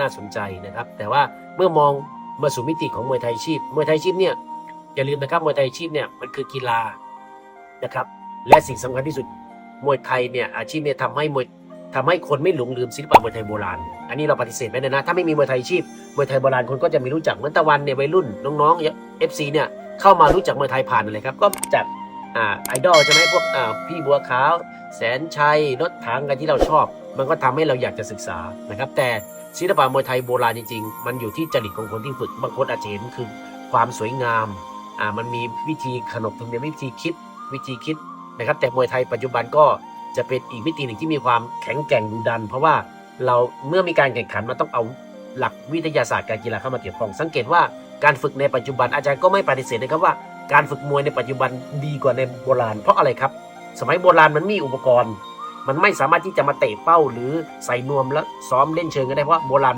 น่าสนใจนะครับ แต่ว่าเมื่อมองมาสู่มิติของมวยไทยชีพ มวยไทยชีพเนี่ยอย่าลืมนะครับมวยไทยชีพเนี่ยมันคือกีฬานะครับ และสิ่งสำคัญที่สุดมวยไทยเนี่ยอาชีพเนี่ยทำให้มวยทำให้คนไม่หลงลืมศิลปะมวยไทยโบราณ อันนี้เราปฏิเสธไม่ได้นะ ถ้าไม่มีมวยไทยชีพมวยไทยโบราณคนก็จะไม่รู้จักเหมือนตะวันเนี่ยวัยรุ่นน้องๆเอฟซีเนี่ยเข้ามารู้จักมวยไทยผ่านอะไรครับ ก็จากอ่าไอดอลใช่ไหมพวกอ่าพี่บัวขาว แสนชัยรถถังกันที่เราชอบ มันก็ทำให้เราอยากจะศึกษานะครับ แต่ศิลปะมวยไทยโบราณจริงๆ มันอยู่ที่จริตของคนที่ฝึกบางคนอาจจะเห็นคือความสวยงามอ่ามันมีวิธีขนบธรรมเนียมวิธีคิดวิธีคิดนะครับ แต่มวยไทยปัจจุบันก็จะเป็นอีกมิติหนึ่งที่มีความแข็งแกร่งดุดัน เพราะว่าเราเมื่อมีการแข่งขันมันต้องเอาหลักวิทยาศาสตร์การกีฬาเข้ามาเกี่ยวข้องสังเกตว่าการฝึกในปัจจุบันอาจารย์ก็ไม่ปฏิเสธนะครับว่าการฝึกมวยในปัจจุบันดีกว่าในโบราณ เพราะอะไรครับ สมัยโบราณมันมีอุปกรณ์ มันไม่สามารถที่จะมาเตะเป้าหรือใส่นวมแล้วซ้อมเล่นเชิงกันได้เพราะโบราณ